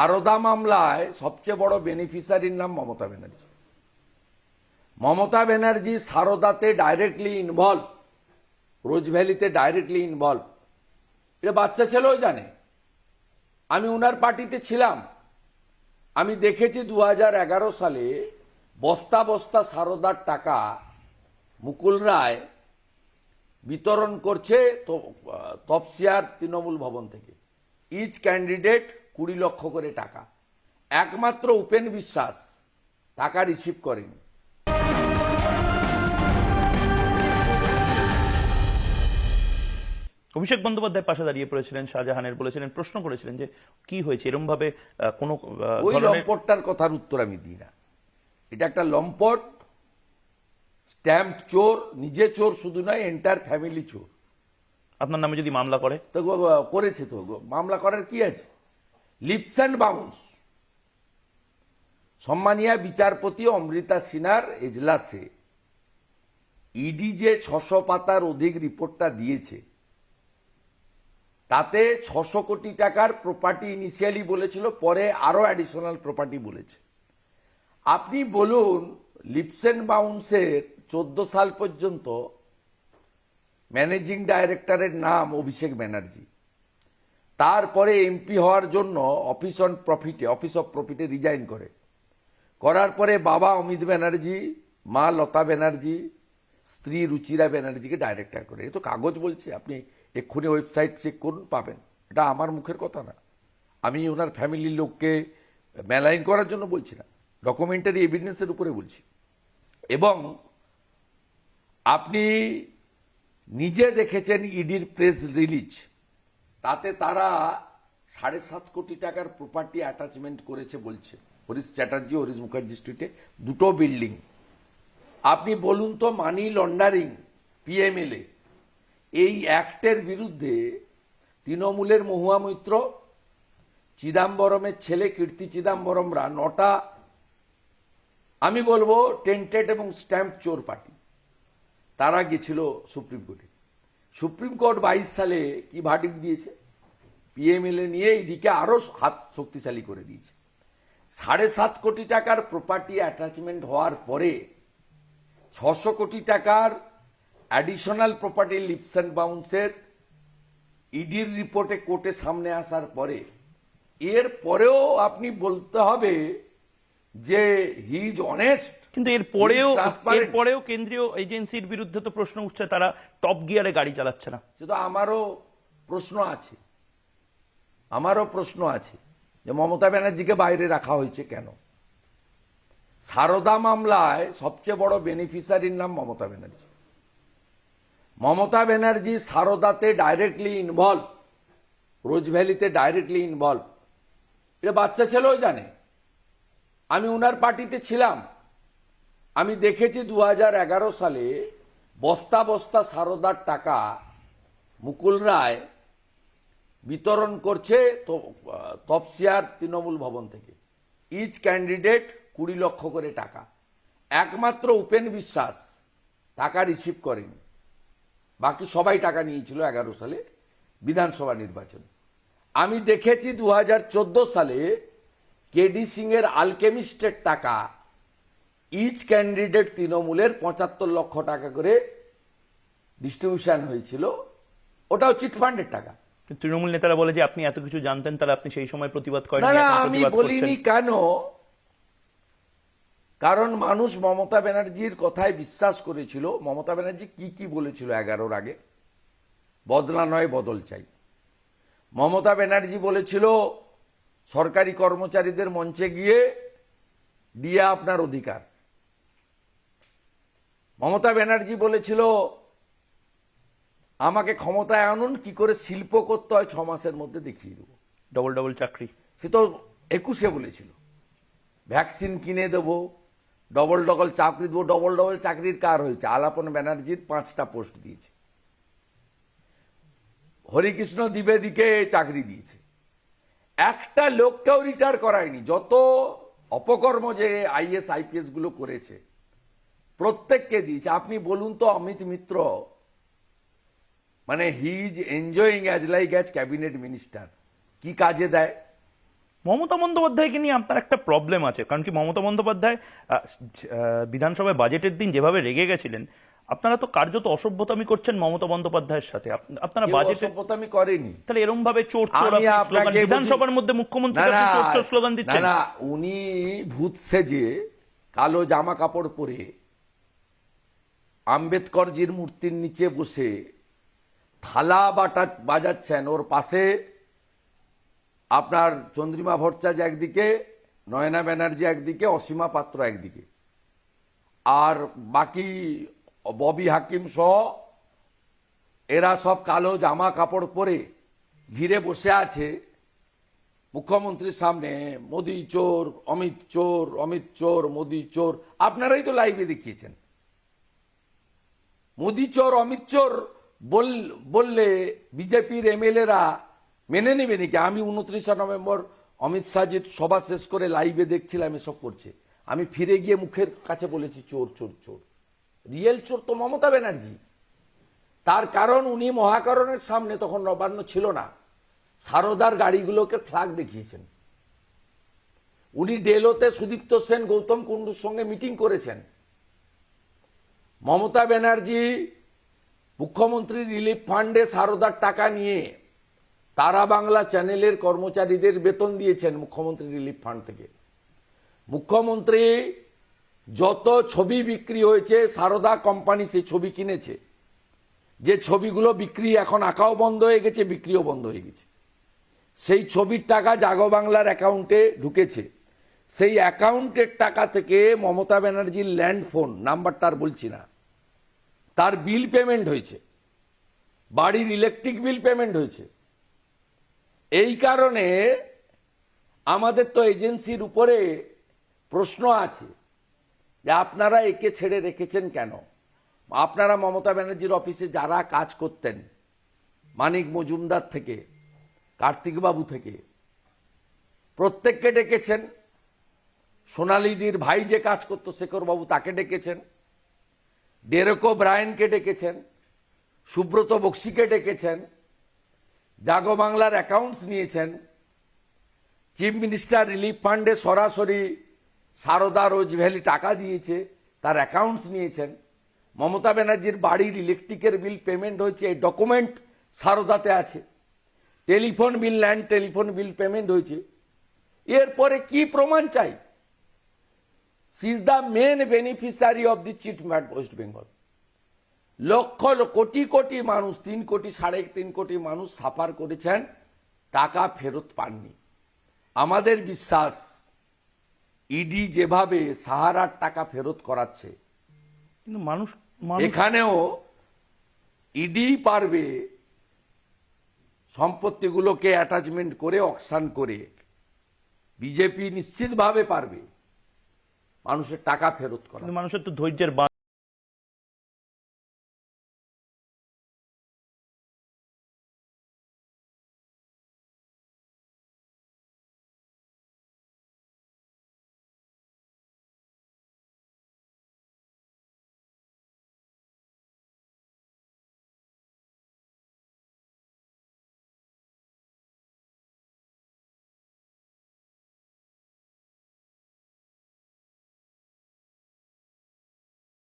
সারদা মামলায় সবচেয়ে বড় বেনিফিশিয়ারির নাম মমতা ব্যানার্জি। মমতা ব্যানার্জি সারদাতে ডাইরেক্টলি ইনভলভ রোজ ভ্যালিতে ডাইরেক্টলি ইনভলভ এটা বাচ্চা ছেলেও জানে। আমি উনার পার্টিতে ছিলাম। আমি দেখেছি দু হাজার এগারো সালে বস্তা বস্তা সারদার টাকা মুকুল রায় বিতরণ করছে তপসিয়ার তৃণমূল ভবন থেকে। ইচ ক্যান্ডিডেট কুড়ি লক্ষ করে টাকা। একমাত্র উপেন বিশ্বাস টাকা রিসিভ করেনি। অভিষেক বন্দ্যোপাধ্যায় পাশে দাঁড়িয়ে পড়েছিলেন শাহজাহানের বলেছিলেন প্রশ্ন করেছিলেন যে কি হয়েছে এরম ভাবে কোনো ওই লম্পটটার কথার উত্তর আমি দিই না। এটা একটা লম্পট স্ট্যাম্প চোর নিজে চোর শুধু নয় এন্টার ফ্যামিলি চোর। আপনার নামে যদি মামলা করে? তো করেছে তো মামলা করার কি আছে? Lips and bounce. সম্মানিয়া বিচারপতি অমৃতা সিনহার এজলাসে ইডি যে ছশো পাতার অধিক রিপোর্টটা দিয়েছে, তাতে ছশো কোটি টাকার প্রপার্টি ইনিশিয়ালি বলেছিল, পরে আরও অ্যাডিশনাল প্রপার্টি বলেছে। আপনি বলুন, লিপস অ্যান্ড বাউন্সের চোদ্দ সাল পর্যন্ত ম্যানেজিং ডাইরেক্টরের নাম অভিষেক ব্যানার্জি তারপরে এমপি হওয়ার জন্য অফিস অন প্রফিটে অফিস অফ প্রফিটে রিজাইন করে। করার পরে বাবা অমিত ব্যানার্জি, মা লতা ব্যানার্জি, স্ত্রী রুচিরা ব্যানার্জিকে ডাইরেক্টর করে। এ তো কাগজ বলছে, আপনি এক্ষুনি ওয়েবসাইট চেক করুন, পাবেন। এটা আমার মুখের কথা না। আমি ওনার ফ্যামিলির লোককে মেলাইন করার জন্য বলছি না ডকুমেন্টারি এভিডেন্সের উপরে বলছি। এবং আপনি নিজে দেখেছেন ইডির প্রেস রিলিজ তাতে তারা সাড়ে সাত কোটি টাকার প্রপার্টি অ্যাটাচমেন্ট করেছে বলছে। হরিশ চ্যাটার্জি, হরিশ মুখার্জি স্ট্রিটে দুটো বিল্ডিং আপনি বলুন তো মানি লন্ডারিং পিএমএলএ এই অ্যাক্টের বিরুদ্ধে তৃণমূলের মহুয়া মৈত্র, চিদাম্বরমের ছেলে কীর্তি চিদাম্বরমরা নটা, আমি বলব টেন্টেড এবং স্ট্যাম্প চোর পার্টি। তারা গেছিল সুপ্রিম কোর্টে। সুপ্রিম কোর্ট বাইশ সালে কি ভার্ডিক্ট দিয়েছে? পিএমএলএ নিয়ে ইডিকে আরও হাত শক্তিশালী করে দিয়েছে। সাড়ে সাত কোটি টাকার প্রপার্টি অ্যাটাচমেন্ট হওয়ার পরে ছশো কোটি টাকার অ্যাডিশনাল প্রপার্টি লিপস অ্যান্ড বাউন্সের ইডির রিপোর্টে কোর্টে সামনে আসার পরে, এর পরেও আপনি বলতে হবে যে হি ইজ অনেস্ট কিন্তু এর পরেও. এর পরেও কেন্দ্রীয় এজেন্সির বিরুদ্ধে তো প্রশ্ন উঠছে তারা টপ গিয়ারে গাড়ি চালাচ্ছে না। শুধু আমারও প্রশ্ন আছে। আমারও প্রশ্ন আছে যে মমতা ব্যানার্জিকে বাইরে রাখা হয়েছে কেন? সারদা মামলায় সবচেয়ে বড় বেনিফিশিয়ারির নাম মমতা ব্যানার্জি। মমতা ব্যানার্জি সারদাতে ডাইরেক্টলি ইনভলভ রোজ ভ্যালিতে ডাইরেক্টলি ইনভলভ এটা বাচ্চা ছেলেও জানে। আমি উনার পার্টিতে ছিলাম। আমি দেখেছি দু হাজার এগারো সালে বস্তা বস্তা সারদার টাকা মুকুল রায় বিতরণ করছে তপসিয়ার তৃণমূল ভবন থেকে। ইচ ক্যান্ডিডেট কুড়ি লক্ষ করে টাকা। একমাত্র উপেন বিশ্বাস টাকা রিসিভ করেনি। বাকি সবাই টাকা নিয়েছিল এগারো সালে বিধানসভা নির্বাচন। আমি দেখেছি দু হাজার চোদ্দ সালে কেডি সিং এর আলকেমিস্টের টাকা ইচ ক্যান্ডিডেট তৃণমূলের পঁচাত্তর লক্ষ টাকা করে ডিস্ট্রিবিউশন হয়েছিল। ওটাও চিটফান্ডের টাকা। তৃণমূল নেতারা বলে যে আপনি এত কিছু জানতেন তাহলে আপনি সেই সময় প্রতিবাদ করেন না আমি বলিনি কেন? কারণ মানুষ মমতা ব্যানার্জির কথায় বিশ্বাস করেছিল। মমতা ব্যানার্জি কি কি বলেছিল এগারোর আগে? বদলা নয় বদল চাই। মমতা ব্যানার্জি বলেছিল সরকারি কর্মচারীদের মঞ্চে গিয়ে দিয়ে আপনার অধিকার। মমতা ব্যানার্জি বলেছিল আমাকে ক্ষমতায় আনুন কি করে শিল্প করতে হয় ছ মাসের মধ্যে দেখিয়ে দেবো। ডবল ডবল চাকরি। সে তো একুশে বলেছিল ভ্যাকসিন কিনে দেব ডবল ডবল চাকরি দেবো। ডবল ডবল চাকরির কার হয়েছে? আলাপন ব্যানার্জির পাঁচটা পোস্ট দিয়েছে। হরিকৃষ্ণ দ্বিবেদীকে চাকরি দিয়েছে। একটা লোককেও রিটায়ার করায়নি। যত অপকর্ম যে আইএস আইপিএসগুলো করেছে প্রত্যেককে দিয়েছে। আপনি বলুন তো অমিত মিত্র মানে he is enjoying as like as cabinet minister কি কাজে দেয়? মমতা বন্দ্যোপাধ্যায়কে নিয়ে আপনার একটা প্রবলেম আছে। কারণ কি মমতা বন্দ্যোপাধ্যায় বিধানসভায় বাজেটের দিন যেভাবে রেগে গেছিলেন আপনারা তো কার্যত অসভ্যতামি করছেন মমতা বন্দ্যোপাধ্যায়ের সাথে। আপনারা বাজেটে অসভ্যতামি করেনি। তাহলে এরকম ভাবে চোর বিধানসভার মধ্যে মুখ্যমন্ত্রী চোর চোর স্লোগান দিচ্ছেন না উনি ভূত সেজে কালো জামা কাপড় পরে আম্বেদকরজির মূর্তির নিচে বসে থালা বাটা বাজাচ্ছেন। ওর পাশে আপনার চন্দ্রিমা ভট্টাচার্য একদিকে, নয়না ব্যানার্জি একদিকে, অসীমা পাত্র একদিকে। আর বাকি ববি হাকিম সহ এরা সব কালো জামা কাপড় পরে ঘিরে বসে আছে মুখ্যমন্ত্রীর সামনে। মোদি চোর, অমিত চোর অমিত চোর, মোদি চোর, আপনারাই তো লাইভে দেখিয়েছেন। মোদি চোর, অমিত চোর বল- বললে বিজেপির এমএলএরা মেনে নেবে নাকি? আমি উনত্রিশে নভেম্বর অমিত শাহজির সভা শেষ করে লাইভে দেখছিলাম এসব করছে। আমি ফিরে গিয়ে মুখের কাছে বলেছি, চোর চোর চোর। রিয়েল চোর তো মমতা ব্যানার্জি। তার কারণ উনি মহাকরণের সামনে তখন নবান্ন ছিল না। সারদার গাড়িগুলোকে ফ্ল্যাগ দেখিয়েছেন। উনি ডেলোতে সুদীপ্ত সেন, গৌতম কুণ্ডুর সঙ্গে মিটিং করেছেন। মমতা ব্যানার্জি মুখ্যমন্ত্রী রিলিফ ফান্ডে সারদার টাকা নিয়ে তারা বাংলা চ্যানেলের কর্মচারীদের বেতন দিয়েছেন মুখ্যমন্ত্রী রিলিফ ফান্ড থেকে। মুখ্যমন্ত্রী যত ছবি বিক্রি হয়েছে, সারদা কোম্পানি সেই ছবি কিনেছে। যে ছবিগুলো বিক্রি এখন আঁকাও বন্ধ হয়ে গেছে, বিক্রিও বন্ধ হয়ে গেছে। সেই ছবির টাকা জাগো বাংলার অ্যাকাউন্টে ঢুকেছে। সেই অ্যাকাউন্টের টাকা থেকে মমতা ব্যানার্জির ল্যান্ড ফোন নাম্বারটা আর বলছি না। তার বিল পেমেন্ট হয়েছে। বাড়ির ইলেকট্রিক বিল পেমেন্ট হয়েছে। এই কারণে আমাদের তো এজেন্সির উপরে প্রশ্ন আছে যে আপনারা একে ছেড়ে রেখেছেন কেন? আপনারা মমতা ব্যানার্জির অফিসে যারা কাজ করতেন, মানিক মজুমদার থেকে, কার্তিকবাবু থেকে, প্রত্যেককে ডেকেছেন। সোনালিদির ভাই যে কাজ করতো শেখরবাবু তাকে ডেকেছেন। ডেরেকো ব্রায়নকে ডেকেছেন। সুব্রত বক্সিকে ডেকেছেন। জাগো বাংলার অ্যাকাউন্টস নিয়েছেন। চিফ মিনিস্টার রিলিফ ফান্ডে সরাসরি সারদা রোজ ভ্যালি টাকা দিয়েছে, তার অ্যাকাউন্টস নিয়েছেন। মমতা ব্যানার্জির বাড়ির ইলেকট্রিকের বিল পেমেন্ট হয়েছে, এই ডকুমেন্ট সারদাতে আছে। Telephone bill, land telephone bill payment হয়েছে। এরপরে কি প্রমাণ চাই? She is the main beneficiary of the chit mat West Bengal lakh crore কোটি মানুষ তিন কোটি সাড়ে তিন কোটি মানুষ সাফার করেছেন টাকা ফেরত পাননি। আমাদের বিশ্বাস ইডি যেভাবে সাহারার টাকা ফেরত করাচ্ছে কিন্তু মানুষ মানুষ এখানেও ইডি পারবে সম্পত্তিগুলোকে অ্যাটাচমেন্ট করে অকশান করে। বিজেপি নিশ্চিতভাবে পারবে। মানুষের টাকা ফেরত করা। মানুষের তো ধৈর্যের